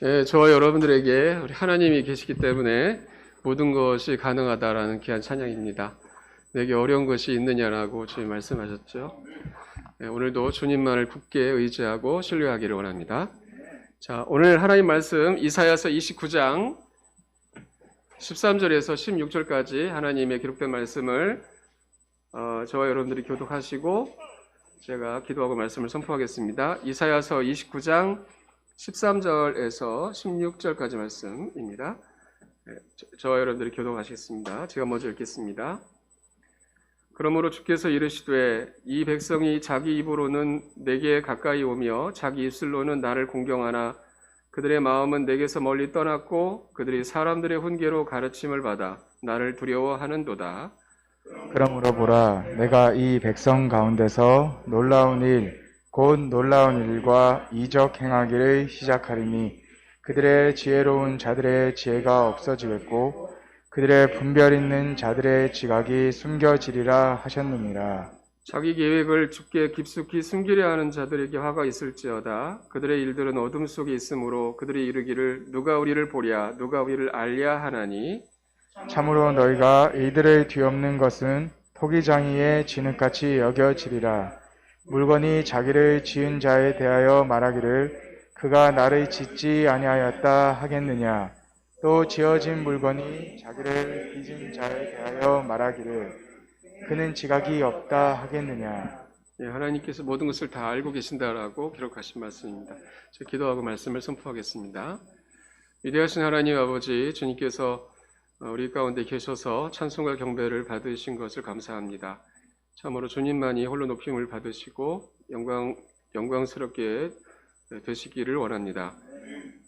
예, 저와 여러분들에게 우리 하나님이 계시기 때문에 모든 것이 가능하다라는 귀한 찬양입니다. 내게 어려운 것이 있느냐라고 주님 말씀하셨죠. 예, 오늘도 주님만을 굳게 의지하고 신뢰하기를 원합니다. 자, 오늘 하나님 말씀 이사야서 29장 13절에서 16절까지 하나님의 기록된 말씀을 어, 저와 여러분들이 교독하시고 제가 기도하고 말씀을 선포하겠습니다. 이사야서 29장 13절에서 16절까지 말씀입니다. 네, 저- 저와 여러분들이 교독하시겠습니다. 제가 먼저 읽겠습니다. 그러므로 주께서 이르시되 이 백성이 자기 입으로는 내게 가까이 오며 자기 입술로는 나를 공경하나 그들의 마음은 내게서 멀리 떠났고 그들이 사람들의 훈계로 가르침을 받아 나를 두려워하는도다. 그러므로 보라, 내가 이 백성 가운데서 놀라운 일, 곧 놀라운 일과 이적 행하기를 시작하리니 그들의 지혜로운 자들의 지혜가 없어지겠고 그들의 분별 있는 자들의 지각이 숨겨지리라 하셨느니라. 자기 계획을 주께 깊숙이 숨기려 하는 자들에게 화가 있을지어다. 그들의 일들은 어둠 속에 있으므로 그들이 이르기를 누가 우리를 보랴 누가 우리를 알랴 하나니 참으로 너희가 이들을 뒤엎는 것은 토기장이의 진흙같이 여겨지리라. 물건이 자기를 지은 자에 대하여 말하기를 그가 나를 짓지 아니하였다 하겠느냐. 또 지어진 물건이 자기를 빚은 자에 대하여 말하기를 그는 지각이 없다 하겠느냐. 예, 하나님께서 모든 것을 다 알고 계신다라고 기록하신 말씀입니다. 제가 기도하고 말씀을 선포하겠습니다. 위대하신 하나님 아버지 주님께서 어, 우리 가운데 계셔서 찬송과 경배를 받으신 것을 감사합니다. 참으로 주님만이 홀로 높임을 받으시고 영광 영광스럽게 되시기를 원합니다.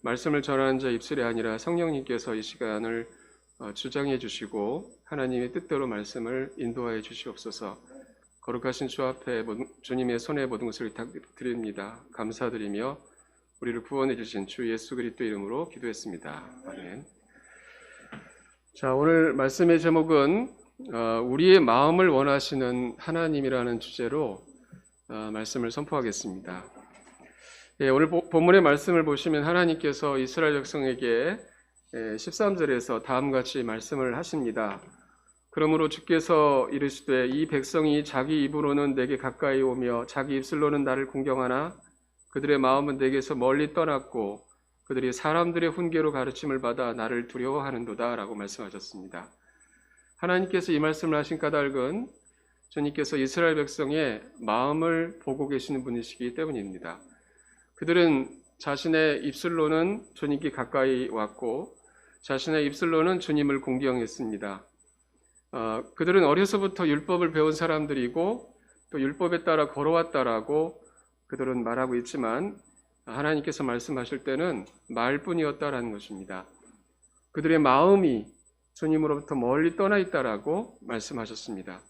말씀을 전하는 자 입술이 아니라 성령님께서 이 시간을 어, 주장해 주시고 하나님의 뜻대로 말씀을 인도하여 주시옵소서. 거룩하신 주 앞에 주님의 손에 모든 것을 부탁드립니다. 감사드리며 우리를 구원해 주신 주 예수 그리스도 이름으로 기도했습니다. 아멘. 자, 오늘 말씀의 제목은 어, 우리의 마음을 원하시는 하나님이라는 주제로 어, 말씀을 선포하겠습니다. 예, 오늘 보- 본문의 말씀을 보시면 하나님께서 이스라엘 백성에게 예, 13절에서 다음과 같이 말씀을 하십니다. 그러므로 주께서 이르시되 이 백성이 자기 입으로는 내게 가까이 오며 자기 입술로는 나를 공경하나 그들의 마음은 내게서 멀리 떠났고 그들이 사람들의 훈계로 가르침을 받아 나를 두려워하는도다라고 말씀하셨습니다. 하나님께서 이 말씀을 하신 까닭은 주님께서 이스라엘 백성의 마음을 보고 계시는 분이시기 때문입니다. 그들은 자신의 입술로는 주님께 가까이 왔고 자신의 입술로는 주님을 공경했습니다. 어, 그들은 어려서부터 율법을 배운 사람들이고 또 율법에 따라 걸어왔다라고 그들은 말하고 있지만 하나님께서 말씀하실 때는 말뿐이었다라는 것입니다. 그들의 마음이 주님으로부터 멀리 떠나 있다라고 말씀하셨습니다.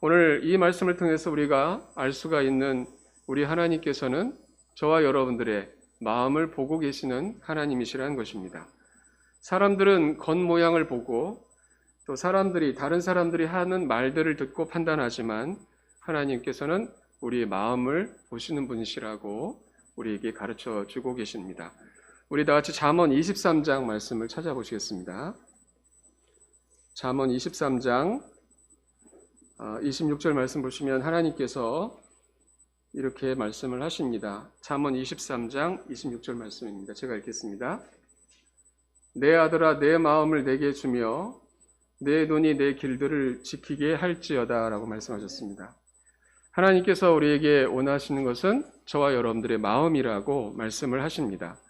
오늘 이 말씀을 통해서 우리가 알 수가 있는 우리 하나님께서는 저와 여러분들의 마음을 보고 계시는 하나님이시라는 것입니다. 사람들은 겉모양을 보고 또 사람들이 다른 사람들이 하는 말들을 듣고 판단하지만 하나님께서는 우리의 마음을 보시는 분이시라고 우리에게 가르쳐 주고 계십니다. 우리 다 같이 잠언 23장 말씀을 찾아보시겠습니다. 잠언 23장 26절 말씀 보시면 하나님께서 이렇게 말씀을 하십니다. 잠언 23장 26절 말씀입니다. 제가 읽겠습니다. 내 아들아 내 마음을 내게 주며 내 눈이 내 길들을 지키게 할지어다라고 말씀하셨습니다. 하나님께서 우리에게 원하시는 것은 저와 여러분들의 마음이라고 말씀을 하십니다.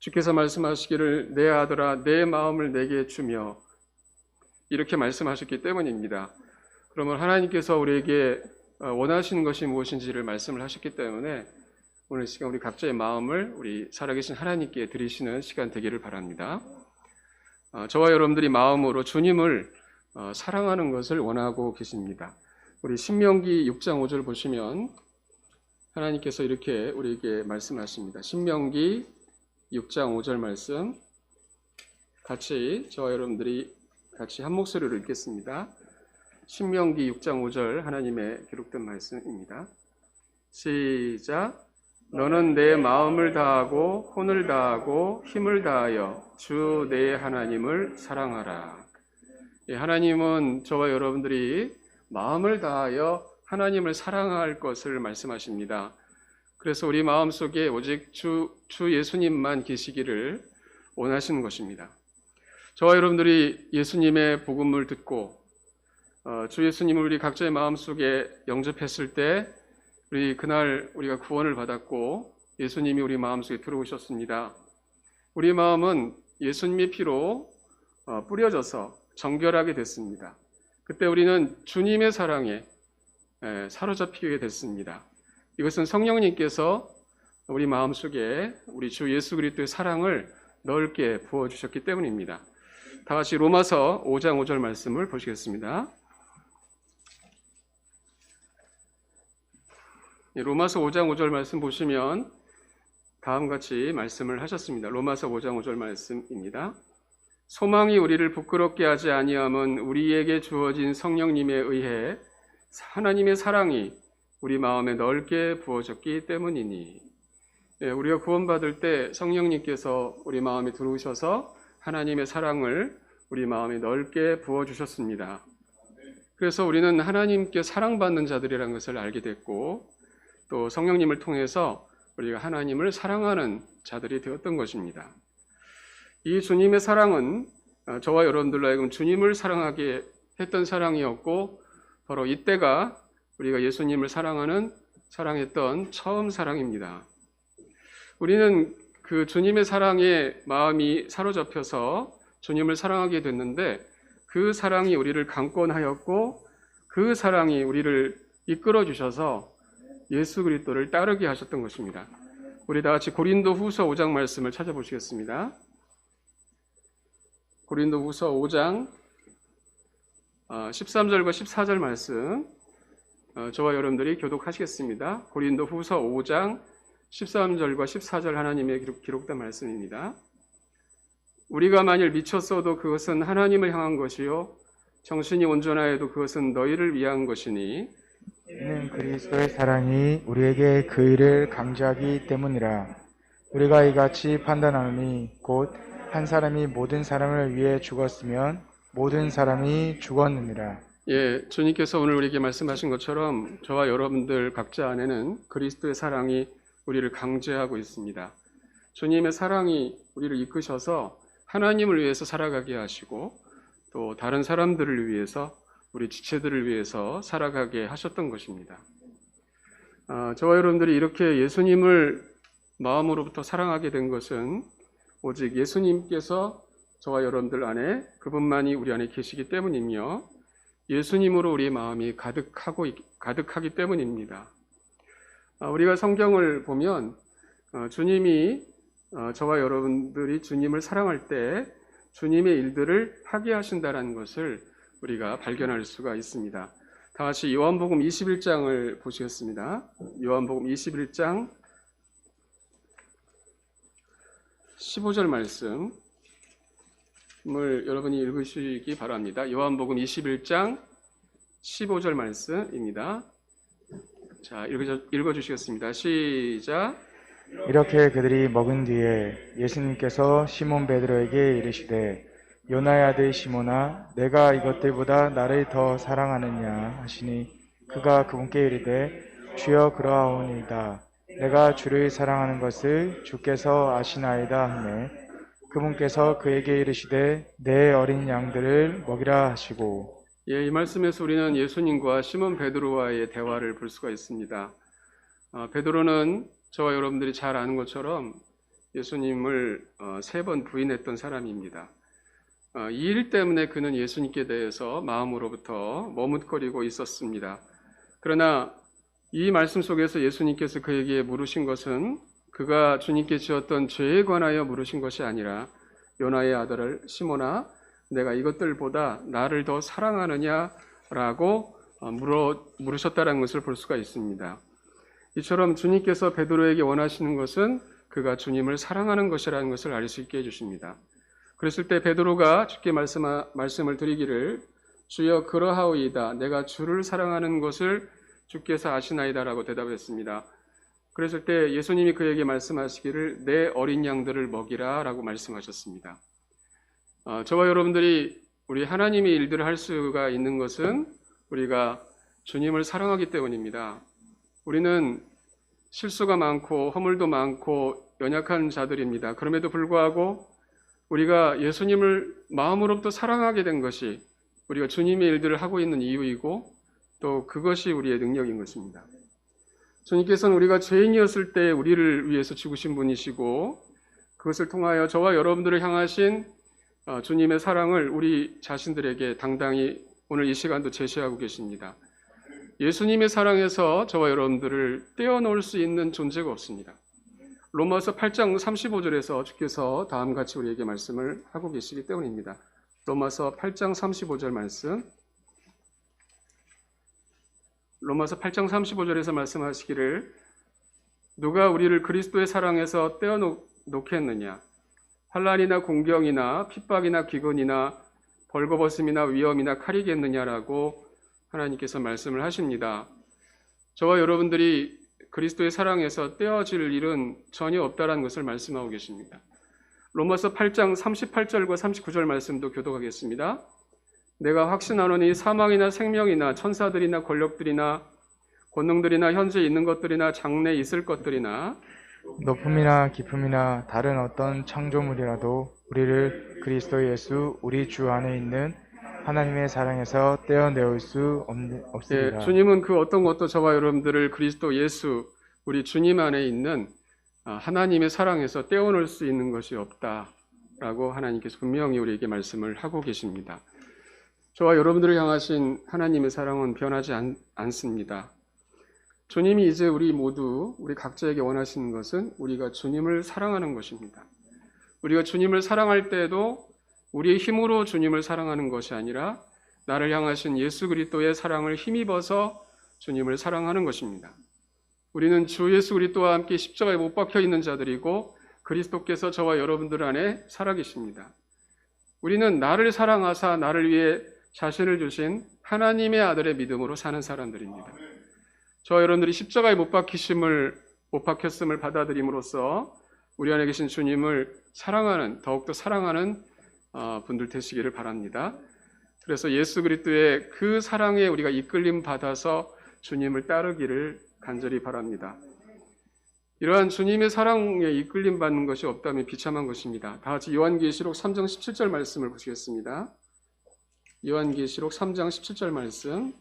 주께서 말씀하시기를 내 아들아 내 마음을 내게 주며 이렇게 말씀하셨기 때문입니다. 그러면 하나님께서 우리에게 어, 원하시는 것이 무엇인지를 말씀을 하셨기 때문에 오늘 시간 우리 각자의 마음을 우리 살아계신 하나님께 드리시는 시간 되기를 바랍니다. 어, 저와 여러분들이 마음으로 주님을 어, 사랑하는 것을 원하고 계십니다. 우리 신명기 6장 5절 보시면 하나님께서 이렇게 우리에게 말씀하십니다. 신명기 6장 5절 말씀 같이 저와 여러분들이 같이 한 목소리로 읽겠습니다. 신명기 6장 5절 하나님의 기록된 말씀입니다. 시작 너는 내 마음을 다하고 혼을 다하고 힘을 다하여 주 내 하나님을 사랑하라. 예, 하나님은 저와 여러분들이 마음을 다하여 하나님을 사랑할 것을 말씀하십니다. 그래서 우리 마음 속에 오직 주, 주 예수님만 계시기를 원하시는 것입니다. 저와 여러분들이 예수님의 복음을 듣고 어, 주 예수님을 우리 각자의 마음 속에 영접했을 때 우리 그날 우리가 구원을 받았고 예수님이 우리 마음 속에 들어오셨습니다. 우리 마음은 예수님의 피로 어, 뿌려져서 정결하게 됐습니다. 그때 우리는 주님의 사랑에 에, 사로잡히게 됐습니다. 이것은 성령님께서 우리 마음 속에 우리 주 예수 그리스도의 사랑을 넓게 부어 주셨기 때문입니다. 다 같이 로마서 5장 5절 말씀을 보시겠습니다. 예, 로마서 5장 5절 말씀 보시면 다음 같이 말씀을 하셨습니다. 로마서 5장 5절 말씀입니다. 소망이 우리를 부끄럽게 하지 아니함은 우리에게 주어진 성령님에 의해 하나님의 사랑이 우리 마음에 넓게 부어졌기 때문이니 예, 우리가 구원받을 때 성령님께서 우리 마음에 들어오셔서 하나님의 사랑을 우리 마음에 넓게 부어 주셨습니다. 그래서 우리는 하나님께 사랑받는 자들이라는 것을 알게 됐고 또 성령님을 통해서 우리가 하나님을 사랑하는 자들이 되었던 것입니다. 이 주님의 사랑은 어, 저와 여러분들로 하여금 주님을 사랑하게 했던 사랑이었고 바로 이때가 우리가 예수님을 사랑하는 사랑했던 처음 사랑입니다. 우리는 그 주님의 사랑에 마음이 사로잡혀서 주님을 사랑하게 됐는데 그 사랑이 우리를 강권하였고 그 사랑이 우리를 이끌어 주셔서 예수 그리스도를 따르게 하셨던 것입니다. 우리 다 같이 고린도 후서 5장 말씀을 찾아보시겠습니다. 고린도 후서 5장 13절과 14절 말씀 어, 저와 여러분들이 교독하시겠습니다. 고린도 후서 5장 13절과 14절 하나님의 기록, 기록 된 말씀입니다. 우리가 만일 미쳤어도 그것은 하나님을 향한 것이요 정신이 온전하여도 그것은 너희를 위한 것이니 이는 그리스도의 사랑이 우리에게 그 일을 강조하기 때문이라. 우리가 이같이 판단하노니 곧 한 사람이 모든 사람을 위해 죽었으면 모든 사람이 죽었느니라. 예, 주님께서 오늘 우리에게 말씀하신 것처럼 저와 여러분들 각자 안에는 그리스도의 사랑이 우리를 강제하고 있습니다. 주님의 사랑이 우리를 이끄셔서 하나님을 위해서 살아가게 하시고 또 다른 사람들을 위해서 우리 지체들을 위해서 살아가게 하셨던 것입니다. 아, 저와 여러분들이 이렇게 예수님을 마음으로부터 사랑하게 된 것은 오직 예수님께서 저와 여러분들 안에 그분만이 우리 안에 계시기 때문이며 예수님으로 우리 마음이 가득하고 가득하기 때문입니다. 아, 우리가 성경을 보면 어, 주님이 어, 저와 여러분들이 주님을 사랑할 때 주님의 일들을 하게 하신다라는 것을 우리가 발견할 수가 있습니다. 다 같이 요한복음 21장을 보시겠습니다. 요한복음 21장 15절 말씀을 여러분이 읽으시기 바랍니다. 요한복음 21장 15절 말씀입니다. 자, 읽어, 읽어 주시겠습니다. 시작. 이렇게 그들이 먹은 뒤에 예수님께서 시몬 베드로에게 이르시되 요나의 아들 시몬아 내가 이것들보다 나를 더 사랑하느냐 하시니 그가 그분께 이르되 주여 그러하오니이다 내가 주를 사랑하는 것을 주께서 아시나이다 하매 그분께서 그에게 이르시되 내 어린 양들을 먹이라 하시고 예, 이 말씀에서 우리는 예수님과 시몬 베드로와의 대화를 볼 수가 있습니다. 아, 베드로는 저와 여러분들이 잘 아는 것처럼 예수님을 어, 세번 부인했던 사람입니다. 어, 이일 때문에 그는 예수님께 대해서 마음으로부터 머뭇거리고 있었습니다. 그러나 이 말씀 속에서 예수님께서 그에게 물으신 것은 그가 주님께 지었던 죄에 관하여 물으신 것이 아니라 요나의 아들을 시모나 내가 이것들보다 나를 더 사랑하느냐라고 어, 물어 물으셨다는 것을 볼 수가 있습니다. 이처럼 주님께서 베드로에게 원하시는 것은 그가 주님을 사랑하는 것이라는 것을 알 수 있게 해주십니다. 그랬을 때 베드로가 주께 말씀, 말씀을 드리기를 주여 그러하오이다. 내가 주를 사랑하는 것을 주께서 아시나이다라고 대답했습니다. 그랬을 때 예수님이 그에게 말씀하시기를 내 어린 양들을 먹이라라고 말씀하셨습니다. 어, 저와 여러분들이 우리 하나님의 일들을 할 수가 있는 것은 우리가 주님을 사랑하기 때문입니다. 우리는 실수가 많고 허물도 많고 연약한 자들입니다. 그럼에도 불구하고 우리가 예수님을 마음으로부터 사랑하게 된 것이 우리가 주님의 일들을 하고 있는 이유이고 또 그것이 우리의 능력인 것입니다. 주님께서는 우리가 죄인이었을 때 우리를 위해서 죽으신 분이시고 그것을 통하여 저와 여러분들을 향하신 어, 주님의 사랑을 우리 자신들에게 당당히 오늘 이 시간도 제시하고 계십니다. 예수님의 사랑에서 저와 여러분들을 떼어놓을 수 있는 존재가 없습니다. 로마서 8장 35절에서 주께서 다음 같이 우리에게 말씀을 하고 계시기 때문입니다. 로마서 8장 35절 말씀. 로마서 8장 35절에서 말씀하시기를 누가 우리를 그리스도의 사랑에서 떼어놓겠느냐 환란이나 공경이나 핍박이나 기근이나 벌거벗음이나 위험이나 칼이겠느냐라고 하나님께서 말씀을 하십니다. 저와 여러분들이 그리스도의 사랑에서 떼어질 일은 전혀 없다라는 것을 말씀하고 계십니다. 로마서 8장 38절과 39절 말씀도 교독하겠습니다. 내가 확신하노니 사망이나 생명이나 천사들이나 권력들이나 권능들이나 현재 있는 것들이나 장래 있을 것들이나 높음이나 깊음이나 다른 어떤 창조물이라도 우리를 그리스도 예수 우리 주 안에 있는 하나님의 사랑에서 떼어내올 수 없, 예, 없습니다. 주님은 그 어떤 것도 저와 여러분들을 그리스도 예수 우리 주님 안에 있는 아, 하나님의 사랑에서 떼어놓을 수 있는 것이 없다라고 하나님께서 분명히 우리에게 말씀을 하고 계십니다. 저와 여러분들을 향하신 하나님의 사랑은 변하지 않, 않습니다. 주님이 이제 우리 모두 우리 각자에게 원하시는 것은 우리가 주님을 사랑하는 것입니다. 우리가 주님을 사랑할 때에도 우리의 힘으로 주님을 사랑하는 것이 아니라 나를 향하신 예수 그리스도의 사랑을 힘입어서 주님을 사랑하는 것입니다. 우리는 주 예수 그리스도와 함께 십자가에 못 박혀 있는 자들이고 그리스도께서 저와 여러분들 안에 살아 계십니다. 우리는 나를 사랑하사 나를 위해 자신을 주신 하나님의 아들의 믿음으로 사는 사람들입니다. 저와 여러분들이 십자가에 못 박히심을 못 박혔음을 받아들임으로써 우리 안에 계신 주님을 사랑하는 더욱더 사랑하는 어, 분들 되시기를 바랍니다. 그래서 예수 그리스도의 그 사랑에 우리가 이끌림 받아서 주님을 따르기를 간절히 바랍니다. 이러한 주님의 사랑에 이끌림 받는 것이 없다면 비참한 것입니다. 다 같이 요한계시록 3장 17절 말씀을 보시겠습니다. 요한계시록 3장 17절 말씀.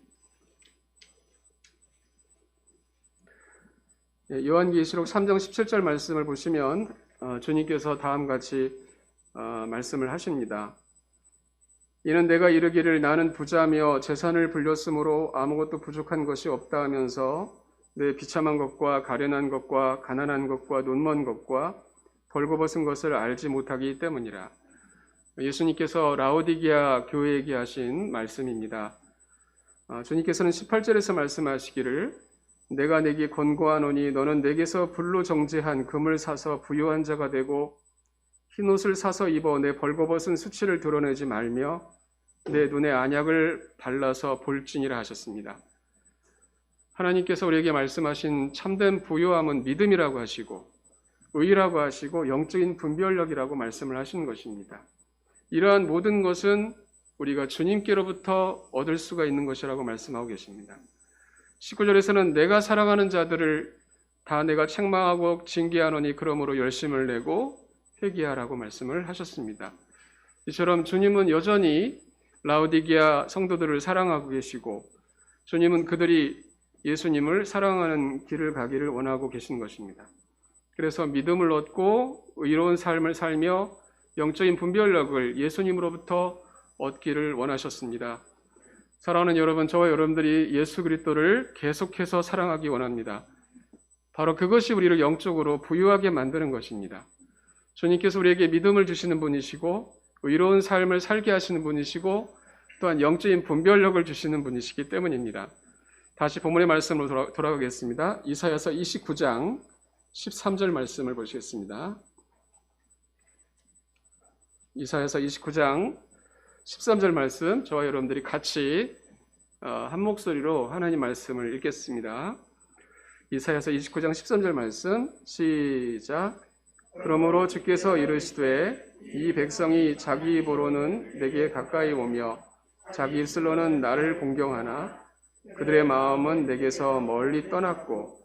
요한계시록 3장 17절 말씀을 보시면 어, 주님께서 다음 같이 어, 말씀을 하십니다. 이는 내가 이르기를 나는 부자며 재산을 불렸으므로 아무것도 부족한 것이 없다 하면서 내 비참한 것과 가련한 것과 가난한 것과 눈먼 것과 벌거벗은 것을 알지 못하기 때문이라. 예수님께서 라오디기아 교회에게 하신 말씀입니다. 어, 주님께서는 18절에서 말씀하시기를 내가 내게 권고하노니 너는 내게서 불로 정제한 금을 사서 부유한 자가 되고 흰 옷을 사서 입어 내 벌거벗은 수치를 드러내지 말며 내 눈에 안약을 발라서 볼지니라 하셨습니다. 하나님께서 우리에게 말씀하신 참된 부유함은 믿음이라고 하시고 의라고 하시고 영적인 분별력이라고 말씀을 하신 것입니다. 이러한 모든 것은 우리가 주님께로부터 얻을 수가 있는 것이라고 말씀하고 계십니다. 19절에서는 내가 사랑하는 자들을 다 내가 책망하고 징계하노니 그러므로 열심을 내고 회개하라고 말씀을 하셨습니다. 이처럼 주님은 여전히 라우디기아 성도들을 사랑하고 계시고 주님은 그들이 예수님을 사랑하는 길을 가기를 원하고 계신 것입니다. 그래서 믿음을 얻고 의로운 삶을 살며 영적인 분별력을 예수님으로부터 얻기를 원하셨습니다. 사랑하는 여러분, 저와 여러분들이 예수 그리스도를 계속해서 사랑하기 원합니다. 바로 그것이 우리를 영적으로 부유하게 만드는 것입니다. 주님께서 우리에게 믿음을 주시는 분이시고 의로운 삶을 살게 하시는 분이시고 또한 영적인 분별력을 주시는 분이시기 때문입니다. 다시 본문의 말씀으로 돌아, 가겠습니다 이사야서 29장 13절 말씀을 보시겠습니다. 이사야서 29장 13절 말씀 저와 여러분들이 같이 어, 한 목소리로 하나님 말씀을 읽겠습니다. 이사야서 29장 13절 말씀 시작 그러므로 주께서 이르시되 이 백성이 자기 입으로는 내게 가까이 오며 자기 입술로는 나를 공경하나 그들의 마음은 내게서 멀리 떠났고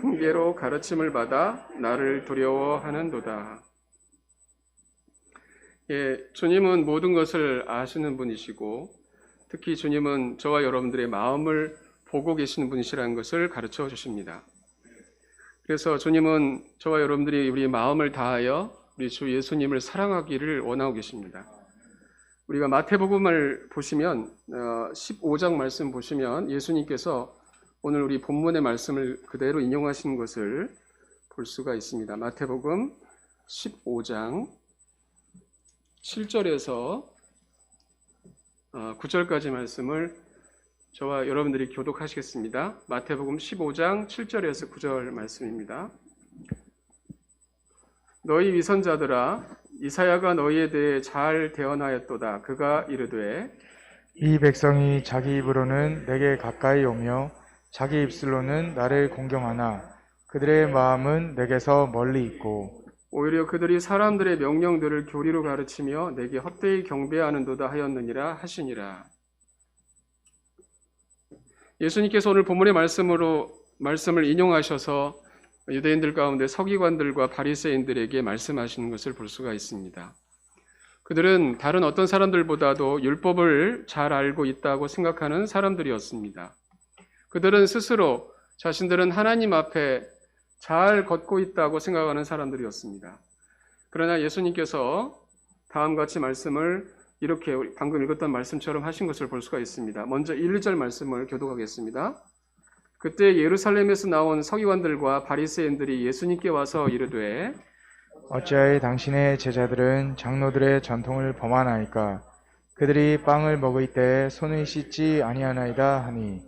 훈계로 가르침을 받아 나를 두려워하는도다. 예, 주님은 모든 것을 아시는 분이시고 특히 주님은 저와 여러분들의 마음을 보고 계시는 분이시라는 것을 가르쳐 주십니다. 그래서 주님은 저와 여러분들이 우리 마음을 다하여 우리 주 예수님을 사랑하기를 원하고 계십니다. 우리가 마태복음을 보시면 어, 15장 말씀 보시면 예수님께서 오늘 우리 본문의 말씀을 그대로 인용하신 것을 볼 수가 있습니다. 마태복음 15장 7절에서 9절까지 말씀을 저와 여러분들이 교독하시겠습니다. 마태복음 15장 7절에서 9절 말씀입니다. 너희 위선자들아 이사야가 너희에 대해 잘 대언하였도다. 그가 이르되 이 백성이 자기 입으로는 내게 가까이 오며 자기 입술로는 나를 공경하나 그들의 마음은 내게서 멀리 있고 오히려 그들이 사람들의 명령들을 교리로 가르치며 내게 헛되이 경배하는도다 하였느니라 하시니라. 예수님께서 오늘 본문의 말씀으로 말씀을 인용하셔서 유대인들 가운데 서기관들과 바리새인들에게 말씀하시는 것을 볼 수가 있습니다. 그들은 다른 어떤 사람들보다도 율법을 잘 알고 있다고 생각하는 사람들이었습니다. 그들은 스스로 자신들은 하나님 앞에 잘 걷고 있다고 생각하는 사람들이었습니다. 그러나 예수님께서 다음 같이 말씀을 이렇게 방금 읽었던 말씀처럼 하신 것을 볼 수가 있습니다. 먼저 1, 2절 말씀을 교독하겠습니다. 그때 예루살렘에서 나온 서기관들과 바리새인들이 예수님께 와서 이르되 어찌하여 당신의 제자들은 장로들의 전통을 범하나이까 그들이 빵을 먹을 때 손을 씻지 아니하나이다 하니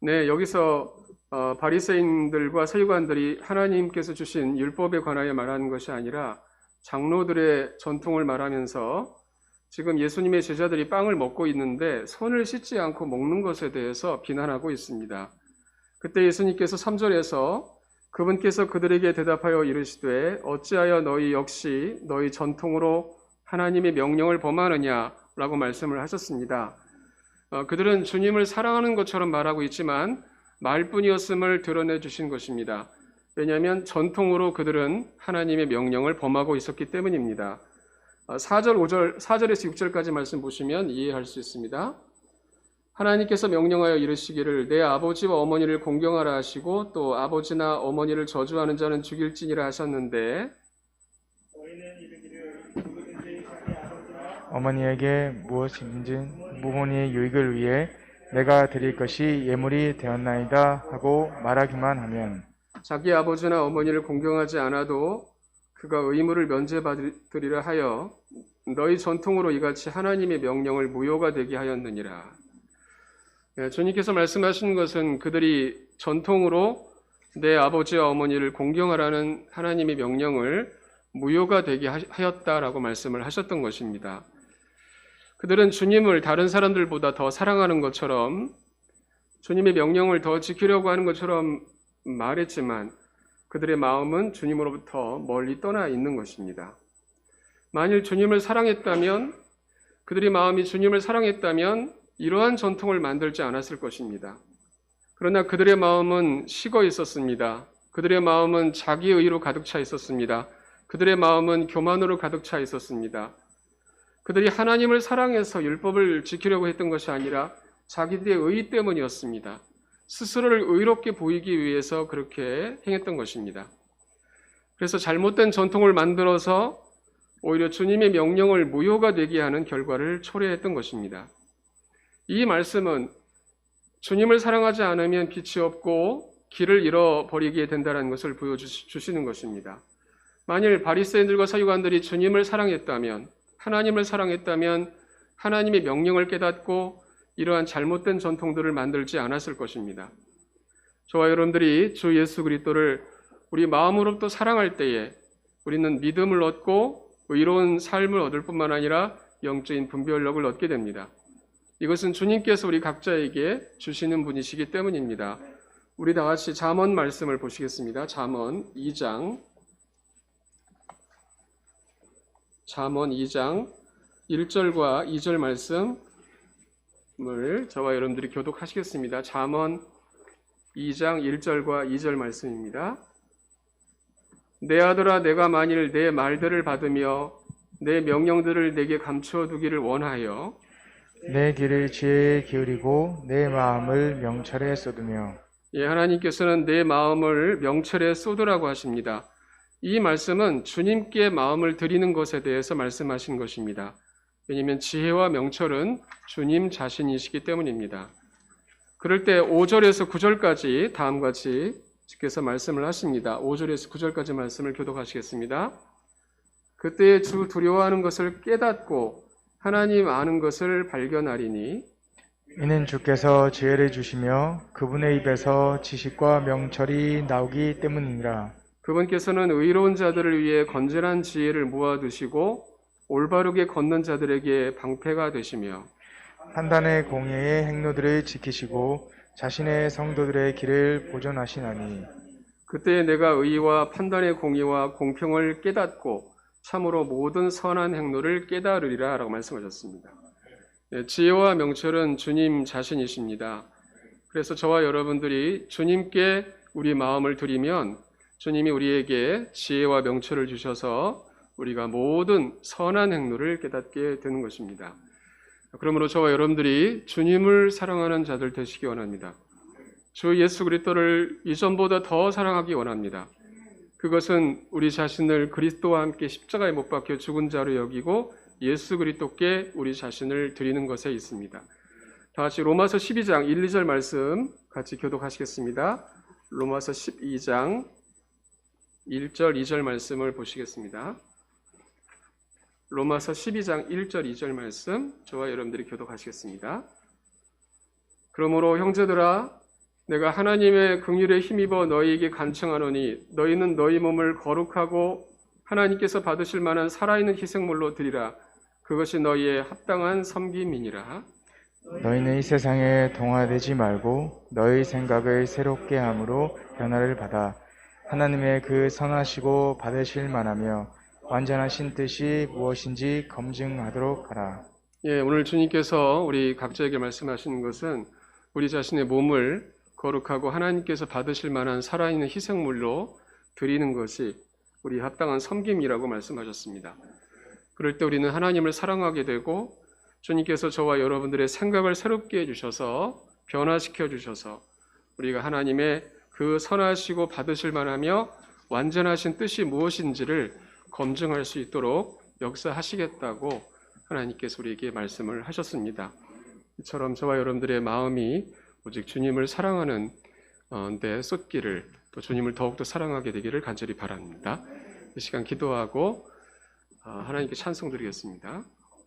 네, 여기서 어, 바리새인들과 서기관들이 하나님께서 주신 율법에 관하여 말하는 것이 아니라 장로들의 전통을 말하면서 지금 예수님의 제자들이 빵을 먹고 있는데 손을 씻지 않고 먹는 것에 대해서 비난하고 있습니다. 그때 예수님께서 3절에서 그분께서 그들에게 대답하여 이르시되 어찌하여 너희 역시 너희 전통으로 하나님의 명령을 범하느냐라고 말씀을 하셨습니다. 어, 그들은 주님을 사랑하는 것처럼 말하고 있지만 말뿐이었음을 드러내 주신 것입니다. 왜냐하면 전통으로 그들은 하나님의 명령을 범하고 있었기 때문입니다. 4절, 5절, 4절에서 6절까지 말씀 보시면 이해할 수 있습니다. 하나님께서 명령하여 이르시기를 내 아버지와 어머니를 공경하라 하시고 또 아버지나 어머니를 저주하는 자는 죽일지니라 하셨는데 어머니에게 무엇인지 부모니의 유익을 위해 내가 드릴 것이 예물이 되었나이다 하고 말하기만 하면 자기 아버지나 어머니를 공경하지 않아도 그가 의무를 면제받으리라 하여 너희 전통으로 이같이 하나님의 명령을 무효가 되게 하였느니라. 예, 주님께서 말씀하신 것은 그들이 전통으로 내 아버지와 어머니를 공경하라는 하나님의 명령을 무효가 되게 하- 하였다라고 말씀을 하셨던 것입니다. 그들은 주님을 다른 사람들보다 더 사랑하는 것처럼 주님의 명령을 더 지키려고 하는 것처럼 말했지만 그들의 마음은 주님으로부터 멀리 떠나 있는 것입니다. 만일 주님을 사랑했다면 그들의 마음이 주님을 사랑했다면 이러한 전통을 만들지 않았을 것입니다. 그러나 그들의 마음은 식어 있었습니다. 그들의 마음은 자기 의로 가득 차 있었습니다. 그들의 마음은 교만으로 가득 차 있었습니다. 그들이 하나님을 사랑해서 율법을 지키려고 했던 것이 아니라 자기들의 의 때문이었습니다. 스스로를 의롭게 보이기 위해서 그렇게 행했던 것입니다. 그래서 잘못된 전통을 만들어서 오히려 주님의 명령을 무효가 되게 하는 결과를 초래했던 것입니다. 이 말씀은 주님을 사랑하지 않으면 빛이 없고 길을 잃어버리게 된다는 것을 보여주시는 것입니다. 만일 바리새인들과 서기관들이 주님을 사랑했다면 하나님을 사랑했다면 하나님의 명령을 깨닫고 이러한 잘못된 전통들을 만들지 않았을 것입니다. 저와 여러분들이 주 예수 그리스도를 우리 마음으로부터 사랑할 때에 우리는 믿음을 얻고 의로운 삶을 얻을 뿐만 아니라 영적인 분별력을 얻게 됩니다. 이것은 주님께서 우리 각자에게 주시는 분이시기 때문입니다. 우리 다 같이 잠언 말씀을 보시겠습니다. 잠언 2장 잠언 2장 1절과 2절 말씀을 저와 여러분들이 교독하시겠습니다. 잠언 2장 1절과 2절 말씀입니다. 내 아들아 내가 만일 내 말들을 받으며 내 명령들을 내게 감추어 두기를 원하여 내 길을 지혜에 기울이고 내 마음을 명철에 쏟으며 예, 하나님께서는 내 마음을 명철에 쏟으라고 하십니다. 이 말씀은 주님께 마음을 드리는 것에 대해서 말씀하신 것입니다. 왜냐하면 지혜와 명철은 주님 자신이시기 때문입니다. 그럴 때 5절에서 9절까지 다음과 같이 주께서 말씀을 하십니다. 5절에서 9절까지 말씀을 교독하시겠습니다. 그때 주 두려워하는 것을 깨닫고 하나님 아는 것을 발견하리니 이는 주께서 지혜를 주시며 그분의 입에서 지식과 명철이 나오기 때문이니라 그분께서는 의로운 자들을 위해 건전한 지혜를 모아두시고 올바르게 걷는 자들에게 방패가 되시며 판단의 공의의 행로들을 지키시고 자신의 성도들의 길을 보존하시나니 그때 내가 의와 판단의 공의와 공평을 깨닫고 참으로 모든 선한 행로를 깨달으리라 라고 말씀하셨습니다. 예, 지혜와 명철은 주님 자신이십니다. 그래서 저와 여러분들이 주님께 우리 마음을 드리면 주님이 우리에게 지혜와 명철을 주셔서 우리가 모든 선한 행로를 깨닫게 되는 것입니다. 그러므로 저와 여러분들이 주님을 사랑하는 자들 되시기 원합니다. 주 예수 그리스도를 이전보다 더 사랑하기 원합니다. 그것은 우리 자신을 그리스도와 함께 십자가에 못 박혀 죽은 자로 여기고 예수 그리스도께 우리 자신을 드리는 것에 있습니다. 다 같이 로마서 12장 1, 2절 말씀 같이 교독하시겠습니다. 로마서 12장 1절, 2절 말씀을 보시겠습니다. 로마서 12장 1절, 2절 말씀 저와 여러분들이 교독하시겠습니다. 그러므로 형제들아 내가 하나님의 긍휼에 힘입어 너희에게 간청하노니 너희는 너희 몸을 거룩하고 하나님께서 받으실 만한 살아있는 희생물로 드리라 그것이 너희의 합당한 섬김이니라 너희는 이 세상에 동화되지 말고 너희 생각을 새롭게 함으로 변화를 받아 하나님의 그 선하시고 받으실 만하며 완전하신 뜻이 무엇인지 검증하도록 하라. 예, 오늘 주님께서 우리 각자에게 말씀하시는 것은 우리 자신의 몸을 거룩하고 하나님께서 받으실 만한 살아있는 희생물로 드리는 것이 우리 합당한 섬김이라고 말씀하셨습니다. 그럴 때 우리는 하나님을 사랑하게 되고 주님께서 저와 여러분들의 생각을 새롭게 해주셔서 변화시켜 주셔서 우리가 하나님의 그 선하시고 받으실 만하며 완전하신 뜻이 무엇인지를 검증할 수 있도록 역사하시겠다고 하나님께서 우리에게 말씀을 하셨습니다. 이처럼 저와 여러분들의 마음이 오직 주님을 사랑하는 어, 데 쏟기를 또 주님을 더욱더 사랑하게 되기를 간절히 바랍니다. 이 시간 기도하고 어, 하나님께 찬송 드리겠습니다.